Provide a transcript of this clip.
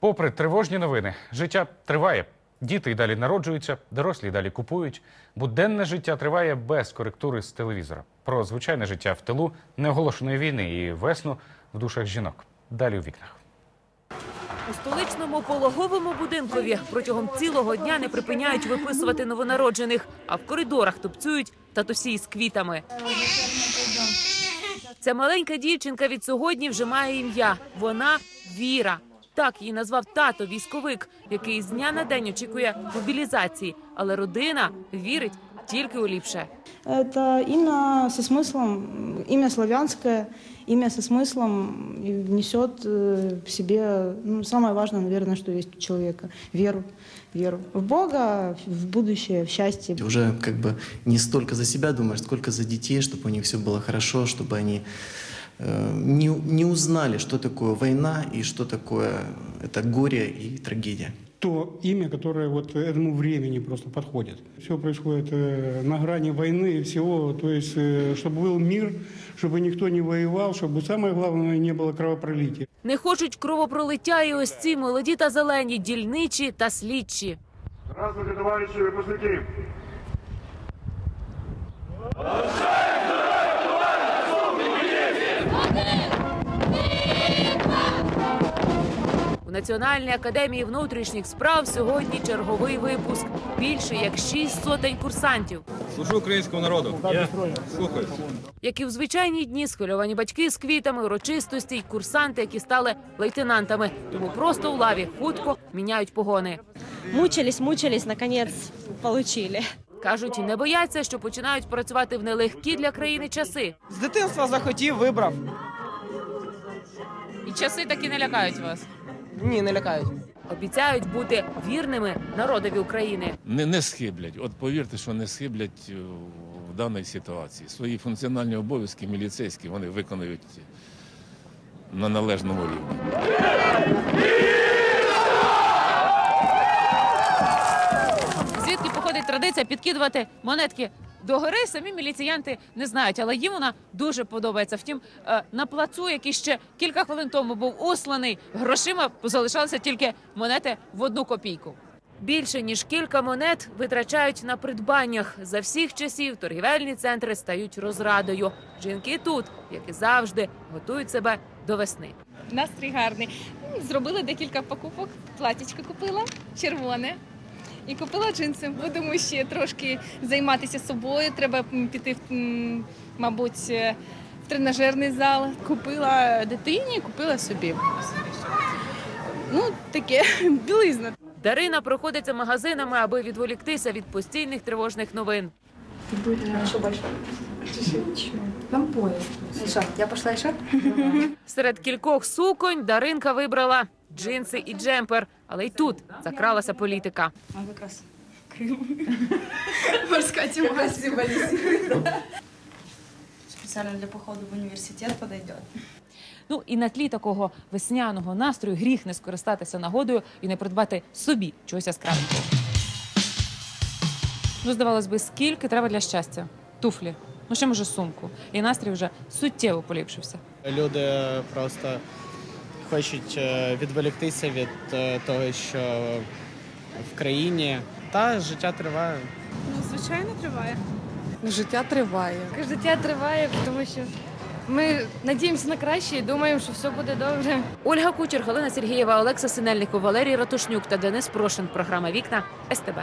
Попри тривожні новини, життя триває. Діти й далі народжуються, дорослі й далі купують. Буденне життя триває без коректури з телевізора. Про звичайне життя в тилу неоголошеної війни і весну в душах жінок. Далі у вікнах. У столичному пологовому будинкові протягом цілого дня не припиняють виписувати новонароджених, а в коридорах тупцюють татусі з квітами. Ця маленька дівчинка від сьогодні вже має ім'я. Вона Віра. Так її назвав тато військовик, який з дня на день очікує мобілізації, але родина вірить тільки у ліпше. Это имя со смыслом, м, имя славянское, имя со смыслом и несет э, в себе, ну, самое важное, наверное, что есть у человека, веру, веру в Бога, в будущее, в счастье. Уже как бы не столько за себя думаешь, сколько за детей, чтобы у них все было хорошо, чтобы они э, не, не узнали, что такое война и что такое это горе и трагедия. то имя, которое вот этому времени просто подходит. Все происходит э, на грани войны и всего, то есть, э, чтобы был мир, чтобы никто не воевал, чтобы самое главное не было кровопролития. Не хочуть кровопролиття і ось ці молоді та зелені, дільничі та слідчі. Здравствуйте, товарищи выпускники! У Національній академії внутрішніх справ сьогодні черговий випуск. Більше як шість сотень курсантів. Служу українському народу. Я слухаю. Як і в звичайні дні, схвильовані батьки з квітами, урочистості й курсанти, які стали лейтенантами. Тому просто в лаві хутко міняють погони. Мучились, мучились, наконец получили. Кажуть, не бояться, що починають працювати в нелегкі для країни часи. З дитинства захотів, вибрав. І часи таки не лякають вас. Ні, не лякають. Обіцяють бути вірними народові України. не, не схиблять. От повірте, що не схиблять е, в даній ситуації. Свої функціональні обов'язки міліцейські вони виконують на належному рівні. Звідки походить традиція підкидувати монетки до гори, самі міліціянти не знають, але їм вона дуже подобається. Втім, е, на плацу, який ще кілька хвилин тому був усланий грошима, залишалися тільки монети в одну копійку. Більше ніж кілька монет витрачають на придбаннях. За всіх часів торгівельні центри стають розрадою. Жінки тут, як і завжди, готують себе до весни. Настрій гарний. Зробили декілька покупок. Платічко купила, червоне. І купила джинси. Будемо ще трошки займатися собою. Треба піти, в, мабуть, е, в тренажерний зал. Купила дитині, купила собі. Ну, таке білизна. Дарина проходиться магазинами, аби відволіктися від постійних тривожних новин. Серед кількох суконь Даринка вибрала джинси і джемпер, але й тут закралася політика. Морська тіма Спеціально для походу в університет підійде. Ну і на тлі такого весняного настрою гріх не скористатися нагодою і не придбати собі чогось яскравенького. Ну, здавалось би, скільки треба для щастя? Туфлі. Ну ще може сумку. І настрій вже суттєво поліпшився. Люди просто хочуть е, відволіктися від е, того, що в країні. Та життя триває. Ну, звичайно, триває. Життя триває. Життя триває, тому що ми надіємося на краще і думаємо, що все буде добре. Ольга Кучер, Галина Сергієва, Олекса Синельников, Валерій Ратушнюк та Денис Прошин. Програма Вікна СТБ.